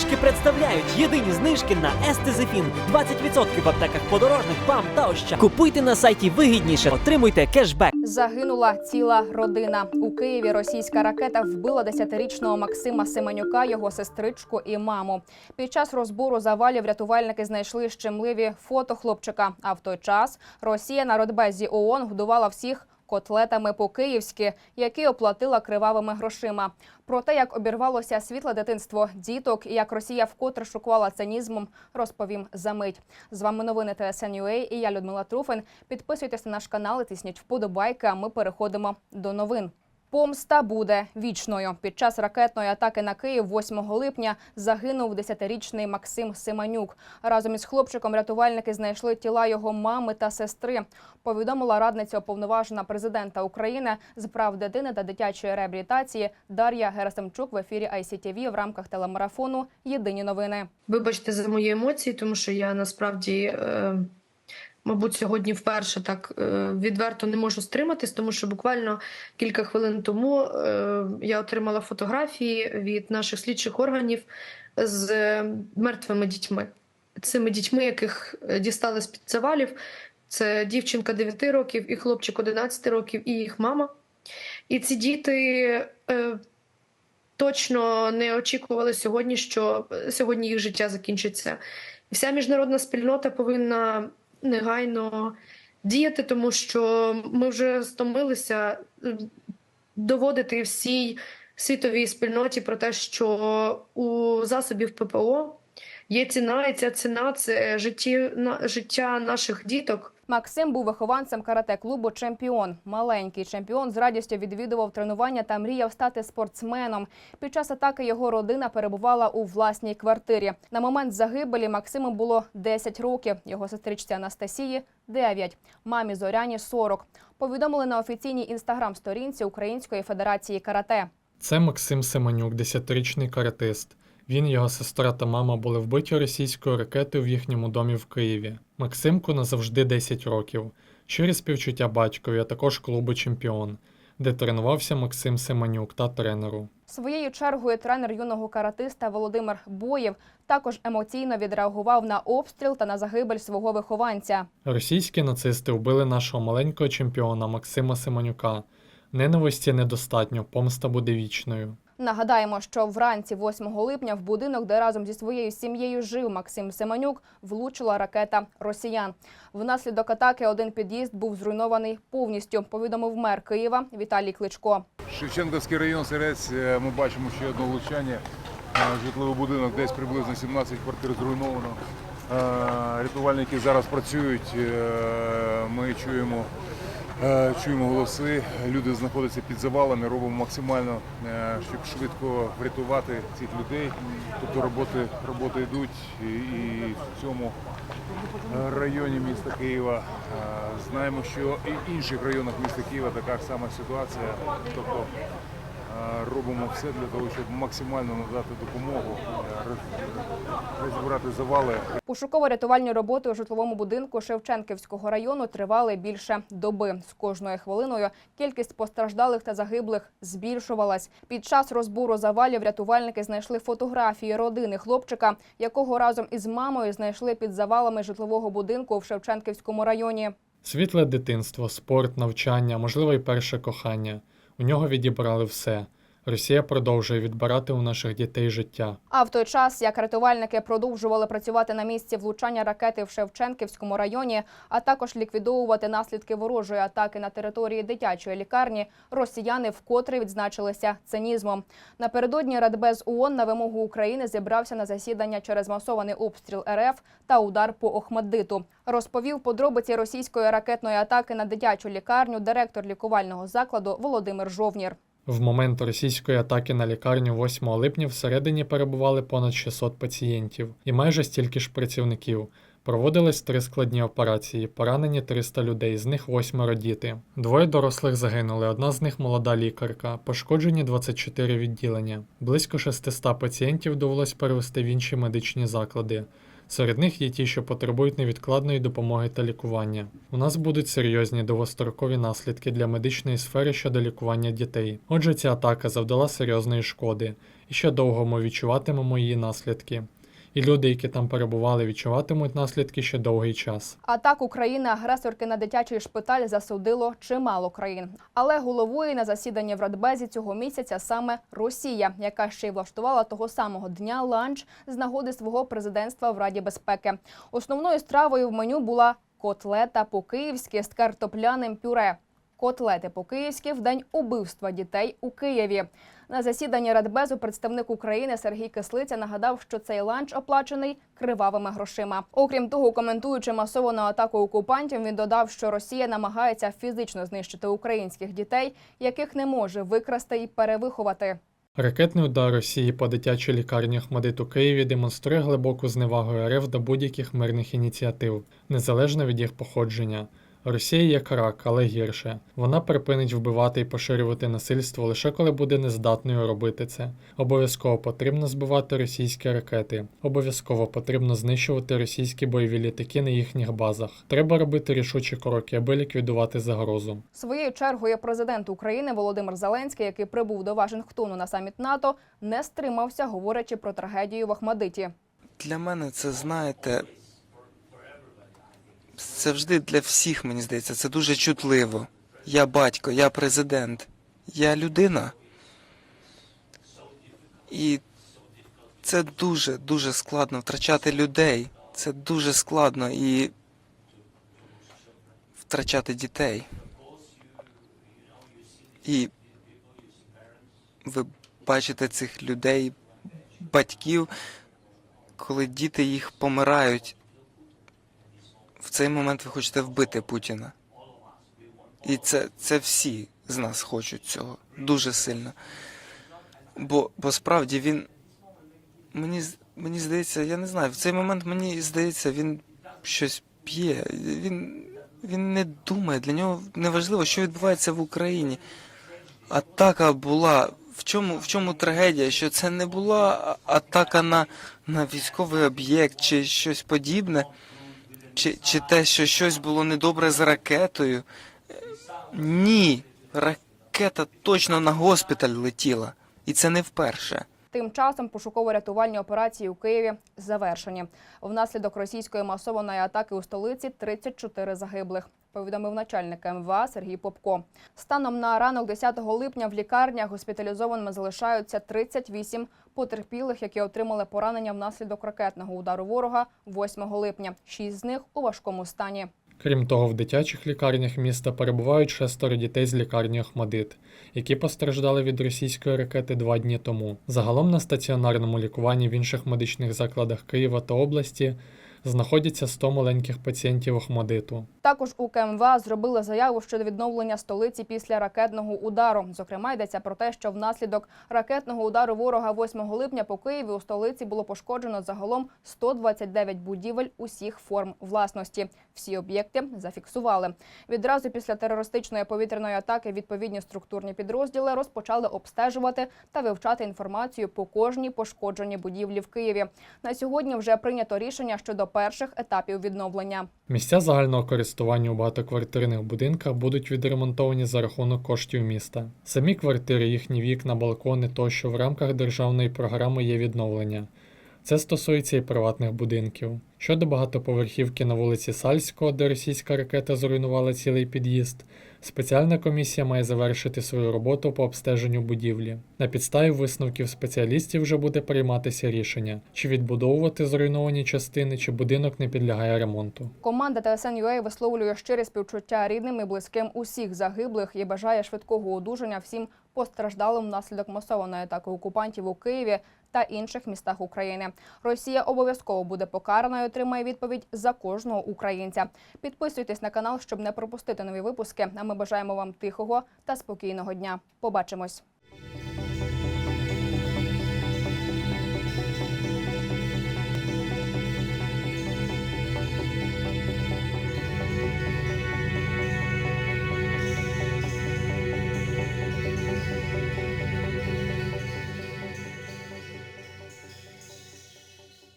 знижки представляють єдині знижки на Естезефін. 20% в аптеках подорожних, ПАМ та Ощад. Купуйте на сайті вигідніше, отримуйте кешбек. Загинула ціла родина. У Києві російська ракета вбила 10-річного Максима Семенюка, його сестричку і маму. Під час розбору завалів рятувальники знайшли щемливі фото хлопчика. А в той час Росія на родбезі ООН годувала всіх котлетами по-київськи, які оплатила кривавими грошима. Про те, як обірвалося світле дитинство діток і як Росія вкотре шокувала цинізмом, розповім за мить. З вами новини ТСН.UA і я Людмила Труфин. Підписуйтесь на наш канал і тисніть вподобайки. А ми переходимо до новин. Помста буде вічною. Під час ракетної атаки на Київ 8 липня загинув 10-річний Максим Симанюк. Разом із хлопчиком рятувальники знайшли тіла його мами та сестри. Повідомила радниця уповноважена президента України з прав дитини та дитячої реабілітації Дар'я Герасимчук в ефірі ICTV в рамках телемарафону Єдині новини. Вибачте за мої емоції, тому що я насправді, е, мабуть, сьогодні вперше так е, відверто не можу стриматись, тому що буквально кілька хвилин тому е, я отримала фотографії від наших слідчих органів з е, мертвими дітьми. Цими дітьми, яких дістали з під завалів. Це дівчинка 9 років і хлопчик 11 років, і їх мама. І ці діти е, точно не очікували сьогодні, що сьогодні їх життя закінчиться. Вся міжнародна спільнота повинна негайно діяти, тому що ми вже стомилися е, доводити всій світовій спільноті про те, що у засобів ППО є ціна, і ця ціна це житті, на, життя наших діток. Максим був вихованцем карате-клубу Чемпіон. Маленький чемпіон з радістю відвідував тренування та мріяв стати спортсменом. Під час атаки його родина перебувала у власній квартирі. На момент загибелі Максиму було 10 років. Його сестричці Анастасії 9, мамі Зоряні 40. Повідомили на офіційній інстаграм-сторінці Української федерації карате. Це Максим Семенюк, 10-річний каратист. Він, його сестра та мама були вбиті російською ракетою в їхньому домі в Києві. Максимку назавжди 10 років. Щирі співчуття батькові, а також клубу Чемпіон, де тренувався Максим Семенюк та тренеру. Своєю чергою тренер юного каратиста Володимир Боєв також емоційно відреагував на обстріл та на загибель свого вихованця. Російські нацисти вбили нашого маленького чемпіона Максима Семенюка. Ненависті недостатньо, помста буде вічною. Нагадаємо, що вранці 8 липня в будинок, де разом зі своєю сім'єю жив Максим Семенюк, влучила ракета росіян. Внаслідок атаки один під'їзд був зруйнований повністю. Повідомив мер Києва Віталій Кличко. Шевченківський район Сирець. е, Ми бачимо ще одне влучання. Е, Житловий будинок, десь приблизно 17 квартир зруйновано. Е, Рятувальники зараз працюють. Ми чуємо, чуємо голоси. Люди знаходяться під завалами. Робимо максимально, е, щоб швидко врятувати цих людей. Тобто роботи, роботи йдуть і, в цьому е, районі міста Києва. Е, Знаємо, що і в інших районах міста Києва така сама ситуація. Тобто е, робимо все для того, щоб максимально надати допомогу, е, розібрати завали, Пошуково-рятувальні роботи у житловому будинку Шевченківського району тривали більше доби. З кожною хвилиною кількість постраждалих та загиблих збільшувалась. Під час розбору завалів рятувальники знайшли фотографії родини хлопчика, якого разом із мамою знайшли під завалами житлового будинку в Шевченківському районі. Світле дитинство, спорт, навчання, можливо, й перше кохання. У нього відібрали все. Росія продовжує відбирати у наших дітей життя. А в той час, як рятувальники продовжували працювати на місці влучання ракети в Шевченківському районі, а також ліквідовувати наслідки ворожої атаки на території дитячої лікарні, росіяни вкотре відзначилися цинізмом. Напередодні Радбез ООН на вимогу України зібрався на засідання через масований обстріл РФ та удар по Охмаддиту. Розповів подробиці російської ракетної атаки на дитячу лікарню директор лікувального закладу Володимир Жовнір. В момент російської атаки на лікарню 8 липня всередині перебували понад 600 пацієнтів і майже стільки ж працівників. Проводились три складні операції, поранені 300 людей, з них восьмеро діти. Двоє дорослих загинули, одна з них молода лікарка, пошкоджені 24 відділення. Близько 600 пацієнтів довелось перевести в інші медичні заклади. Серед них є ті, що потребують невідкладної допомоги та лікування. У нас будуть серйозні довгострокові наслідки для медичної сфери щодо лікування дітей. Отже, ця атака завдала серйозної шкоди, і ще довго ми відчуватимемо її наслідки. І люди, які там перебували, відчуватимуть наслідки ще довгий час. Атаку країни-агресорки на дитячий шпиталь засудило чимало країн. Але головою на засіданні в Радбезі цього місяця саме Росія, яка ще й влаштувала того самого дня ланч з нагоди свого президентства в Раді безпеки. Основною стравою в меню була котлета по-київськи з картопляним пюре. Котлети по-київськи в день убивства дітей у Києві. На засіданні Радбезу представник України Сергій Кислиця нагадав, що цей ланч оплачений кривавими грошима. Окрім того, коментуючи масовану атаку окупантів, він додав, що Росія намагається фізично знищити українських дітей, яких не може викрасти і перевиховати. Ракетний удар Росії по дитячій лікарні Ахмадит у Києві демонструє глибоку зневагу РФ до будь-яких мирних ініціатив, незалежно від їх походження. Росія як рак, але гірше. Вона припинить вбивати і поширювати насильство лише коли буде нездатною робити це. Обов'язково потрібно збивати російські ракети. Обов'язково потрібно знищувати російські бойові літаки на їхніх базах. Треба робити рішучі кроки, аби ліквідувати загрозу. Своєю чергою президент України Володимир Зеленський, який прибув до Вашингтону на саміт НАТО, не стримався, говорячи про трагедію в Ахмадиті. Для мене це, знаєте, завжди для всіх, мені здається, це дуже чутливо. Я батько, я президент, я людина. І це дуже, дуже складно втрачати людей. Це дуже складно і втрачати дітей. І ви бачите цих людей, батьків, коли діти їх помирають, в цей момент ви хочете вбити Путіна. І це, це всі з нас хочуть цього дуже сильно. Бо, бо справді він. Мені, мені здається, я не знаю, в цей момент мені здається, він щось п'є. Він, він не думає, для нього не важливо, що відбувається в Україні. Атака була. В чому, в чому трагедія? Що це не була атака на, на військовий об'єкт чи щось подібне, чи, чи те, що щось було недобре з ракетою. Ні, ракета точно на госпіталь летіла. І це не вперше. Тим часом пошуково-рятувальні операції у Києві завершені. Внаслідок російської масованої атаки у столиці 34 загиблих. Повідомив начальник МВА Сергій Попко. Станом на ранок 10 липня в лікарнях госпіталізованими залишаються 38 потерпілих, які отримали поранення внаслідок ракетного удару ворога 8 липня. Шість з них у важкому стані. Крім того, в дитячих лікарнях міста перебувають шестеро дітей з лікарні Охмадит, які постраждали від російської ракети два дні тому. Загалом на стаціонарному лікуванні в інших медичних закладах Києва та області знаходяться 100 маленьких пацієнтів Охмадиту. Також у КМВА зробили заяву щодо відновлення столиці після ракетного удару. Зокрема, йдеться про те, що внаслідок ракетного удару ворога 8 липня по Києві у столиці було пошкоджено загалом 129 будівель усіх форм власності. Всі об'єкти зафіксували. Відразу після терористичної повітряної атаки відповідні структурні підрозділи розпочали обстежувати та вивчати інформацію по кожній пошкодженій будівлі в Києві. На сьогодні вже прийнято рішення щодо перших етапів відновлення. Місця загального користування у багатоквартирних будинках будуть відремонтовані за рахунок коштів міста. Самі квартири, їхні вікна, балкони тощо в рамках державної програми є відновлення. Це стосується і приватних будинків. Щодо багатоповерхівки на вулиці Сальського, де російська ракета зруйнувала цілий під'їзд, спеціальна комісія має завершити свою роботу по обстеженню будівлі. На підставі висновків спеціалістів вже буде прийматися рішення, чи відбудовувати зруйновані частини, чи будинок не підлягає ремонту. Команда ТСН.UA висловлює щирі співчуття рідним і близьким усіх загиблих і бажає швидкого одужання всім постраждалим внаслідок масованої атаки окупантів у Києві та інших містах України. Росія обов'язково буде покарана і отримає відповідь за кожного українця. Підписуйтесь на канал, щоб не пропустити нові випуски. Ми бажаємо вам тихого та спокійного дня. Побачимось.